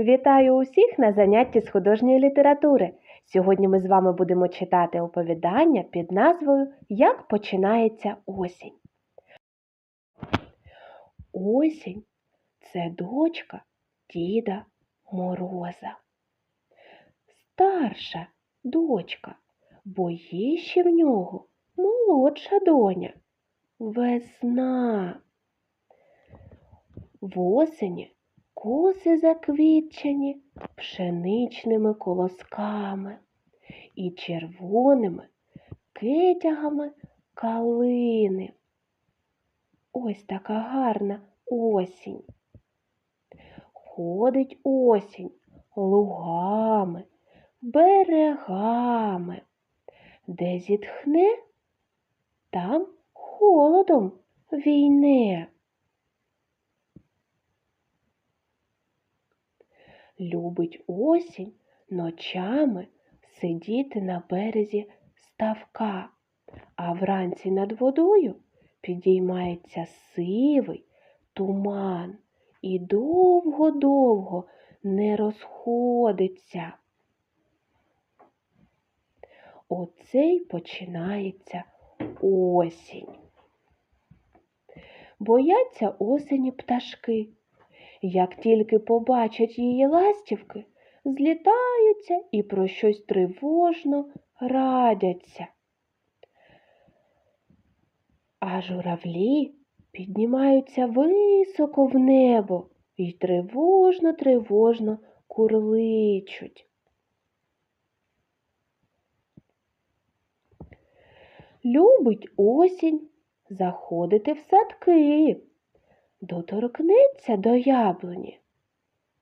Вітаю усіх на занятті з художньої літератури. Сьогодні ми з вами будемо читати оповідання під назвою Як починається осінь. Осінь це дочка Діда Мороза. Старша дочка, бо є ще в нього молодша доня. Весна. В осені коси заквітчені пшеничними колосками і червоними китягами калини. Ось така гарна осінь. Ходить осінь лугами, берегами, де зітхне, там холодом війне. Любить осінь ночами сидіти на березі ставка, а вранці над водою підіймається сивий туман і довго-довго не розходиться. Оце й починається осінь. Бояться осені пташки. Як тільки побачать її ластівки, злітаються і про щось тривожно радяться. А журавлі піднімаються високо в небо і тривожно-тривожно курличуть. Любить осінь заходити в садки доторкнеться до яблуні.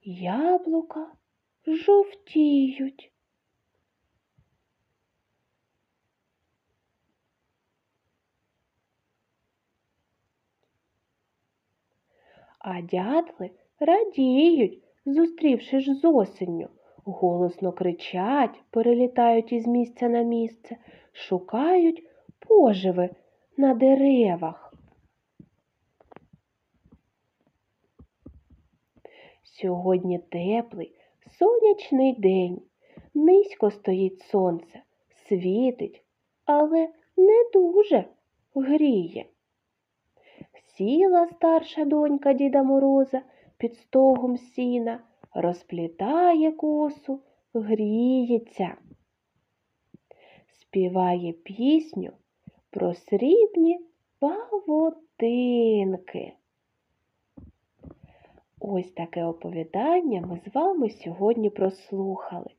Яблука жовтіють. А дятли радіють, зустрівшись з осенню, голосно кричать, перелітають із місця на місце, шукають поживи на деревах. Сьогодні теплий, сонячний день. Низько стоїть сонце, світить, але не дуже гріє. Сіла старша донька Діда Мороза під стогом сіна, розплітає косу, гріється, співає пісню про срібні павутинки. Ось таке оповідання ми з вами сьогодні прослухали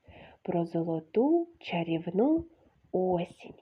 про золоту чарівну осінь.